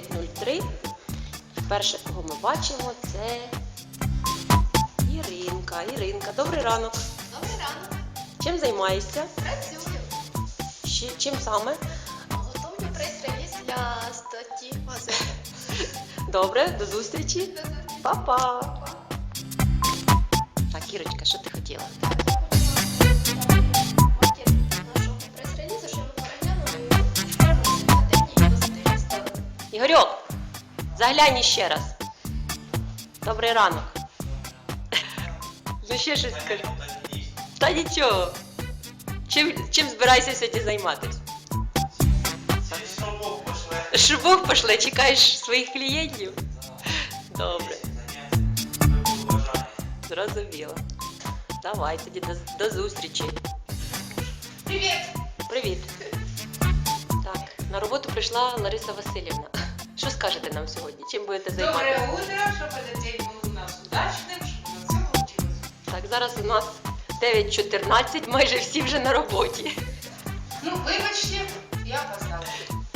9.03. І перше, кого ми бачимо, це Іринка. Іринка, добрий ранок. Добрий ранок. Чим займаєшся? Працюю. Ще, чим саме? Готовлю прес-реліз для статті газети. Добре, до зустрічі. До зустрічі. Па-па. Так, Ірочка, що ти хотіла? Ігорьок, заглянь ще раз. Добрий ранок. Ну ще щось скажи. Та нічого. Чим, чим збираєшся сьогодні займатися? Шубок пошли, чекаєш своїх клієнтів? Добре, зрозуміло. Давай тоді до, до зустрічі. Привіт! Привіт. Так, на роботу прийшла Лариса Васильівна. Що скажете нам сьогодні? Чим будете займатися? Доброе утро, чтобы этот день был у нас удачным, чтобы у нас все получилось. Так, зараз у нас 9.14, майже всі вже на роботі. Ну, вибачте, я опоздала.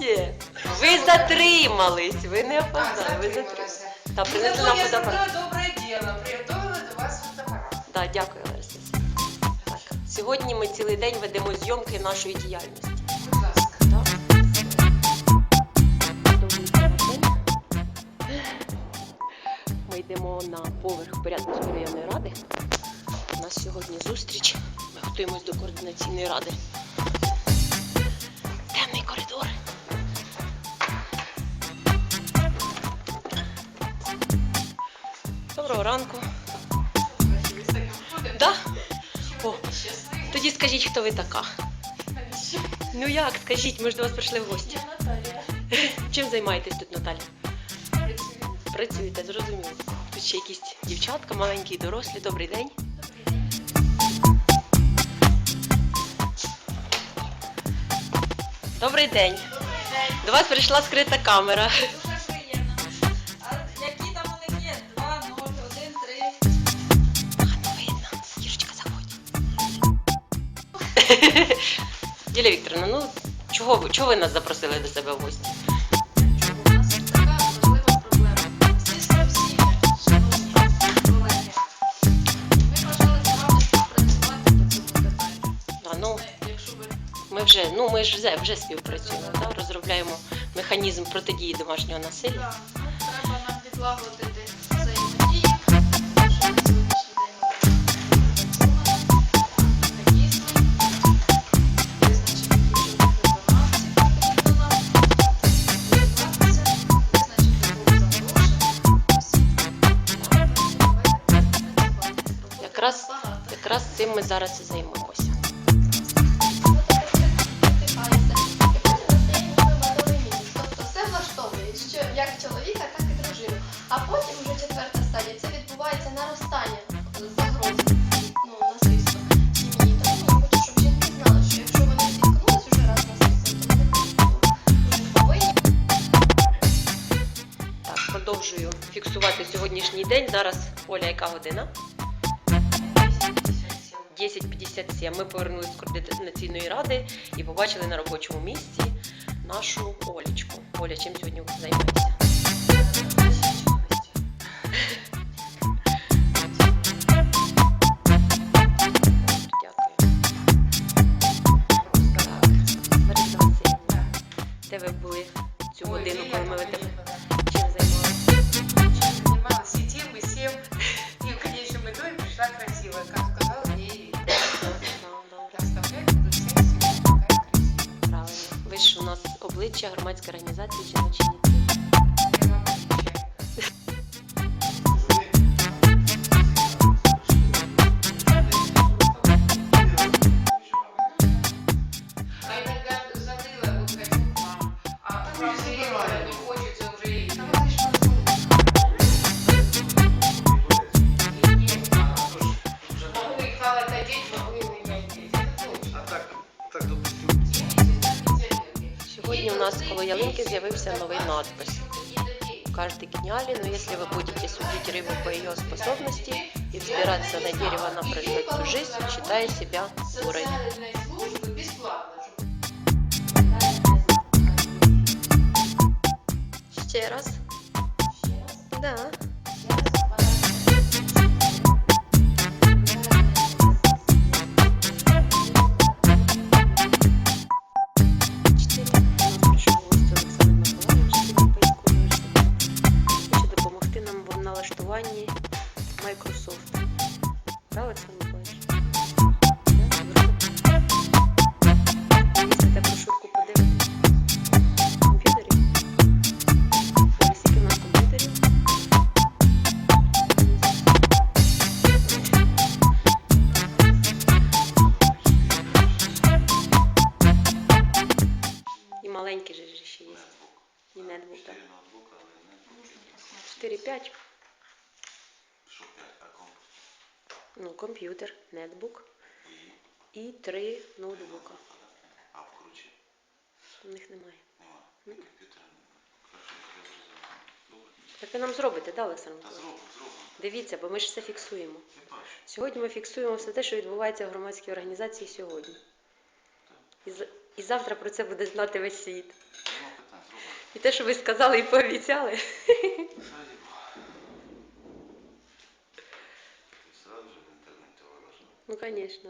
Є. Ви затримались, ви не А, опоздали, ви затримались. затрималась. Та Ну, принесли зато нам я фотоапарат. зробила добре діло, приготовила до вас фотоапарат. Так, дякую, Лариса. Так, сьогодні ми цілий день ведемо зйомки нашої діяльності. Ми йдемо на поверх Порядницької районної ради. У нас сьогодні зустріч. Ми готуємось до координаційної ради. Темний коридор. Доброго ранку. Да? О, тоді скажіть, хто ви така. Ну як, скажіть, ми ж до вас прийшли в гості. Я Наталія. Чим займаєтесь тут, Наталя? Працюєте, зрозуміло. Тут ще якісь дівчатка, маленькі дорослі. Добрий день. Добрий день. До вас прийшла скрита камера. Дуже приємно. Які там у є? 2, 0, 1, 3. Гарно видно. Юлія Вікторовна, ну чого ви, чого ви нас запросили до себе в гості? Вже, ну, ми ж вже, вже співпрацюємо, да? розробляємо механізм протидії домашнього насилля. Ну, треба нам відлагодити як чоловіка, так і дружину. А потім вже четверта стадія. Це відбувається наростання загроз ну, хочу, щоб жінки знали, що якщо вони зіткнулись вже раз насильством, то вони повинні Так, продовжую фіксувати сьогоднішній день. Зараз Оля, яка година? 10.57. Ми повернулися з координаційної ради і побачили на робочому місці нашу Олічку. Оля, чим сьогодні займаєшся? Де ви були цю Ой, годину, коли ми поїхала. чим займалися? Занималась и тем, сім? всем. И в конечном итоге прийшла красиво, як сказала. Я оставляю буду всем всегда такая красивая. Правильно. Ви ж у нас обличчя громадської організації жіночі нас коло ялинки з'явився новий надпис. В каждой гениали, но если вы будете судить рыбу по ее способности и взбираться на дерево на всю жизнь, считая себя дурой. Да, Олександр Миколаївич? Да, Якщо ти брошурку подивитись в комп'ютері. Скільки у нас комп'ютерів. І маленький же ще є. І нетбук, так. 4-5. Ну, комп'ютер, нетбук і три ноутбука. А вкруче? У них немає. Нема. Комп'ютера нема. Хорошо, я зрозумів. Добре. Так ви нам зробите, да, Олександр? Та зробимо, зробимо. Дивіться, бо ми ж все фіксуємо. Сьогодні ми фіксуємо все те, що відбувається в громадській організації сьогодні. І, і завтра про це буде знати весь світ. І те, що ви сказали і пообіцяли. Ну, звісно.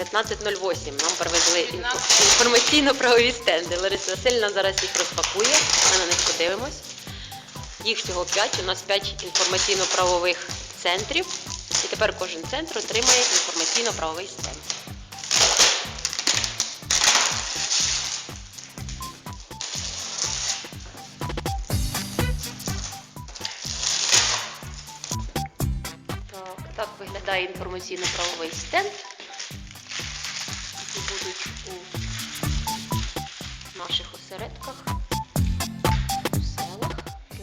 15.08. Нам привезли інфо- інформаційно-правові стенди. Лариса Васильівна зараз їх розпакує. Ми на них подивимось. Їх всього 5. У нас 5 інформаційно-правових центрів. І тепер кожен центр отримає інформаційно-правовий стенд. Виглядає інформаційно-правовий стенд, які будуть у наших осередках, у селах.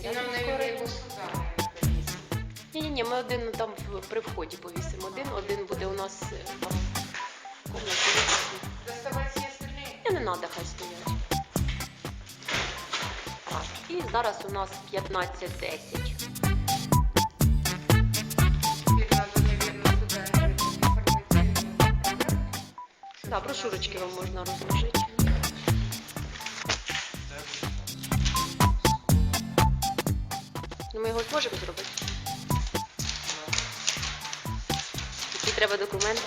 І нам, Кирилівського навіть, району. його сюди не повісили. Ні, ні, ні, ми один там при вході повісимо один, один буде у нас е, там в комнаті. Доставати всі остальні. І не треба, хай стоять. Так, і зараз у нас 15.10. Да, брошурочки вам можна розложити. Ну, ми його зможемо зробити. Які треба документи?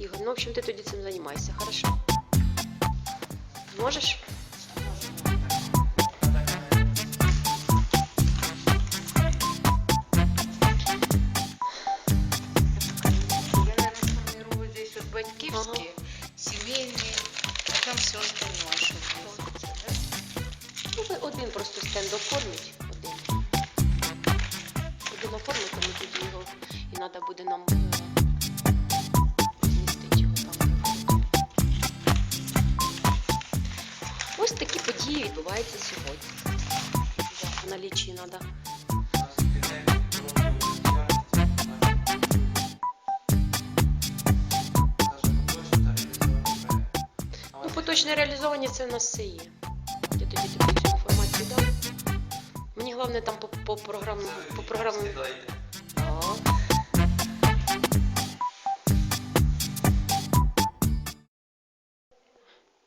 Ігор, ну, в общем, ти тоді цим займайся, хорошо? Зможеш? Один просто стенд оформіть. Один. Один оформити, ми тоді його і треба буде нам е. Ось такі події відбуваються сьогодні. В налічі треба. Ну, поточне реалізовані це в нас все є. Головне там по, по програмному. По програмному.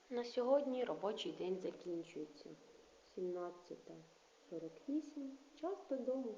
На сьогодні робочий день закінчується. 17.48. Час додому.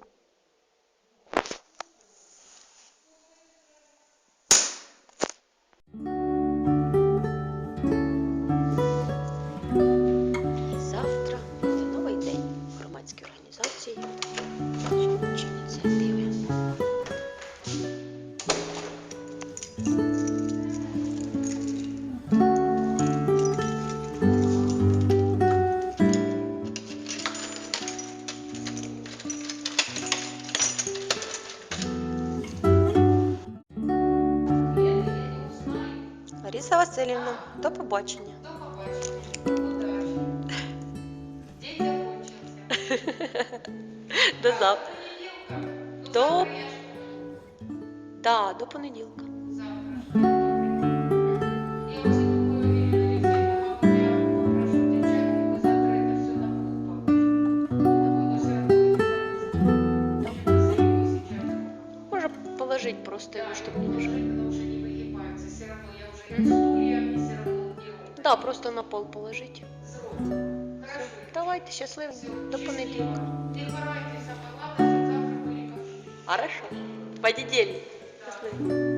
Лариса Васильівна, до побачення. До побачення. День закінчився. До завтра. До... до... Да, до понеділка. Да, просто на пол положить. Все. Давайте, щасливо. До понеділка. Хорошо. По неделе. Счастливо.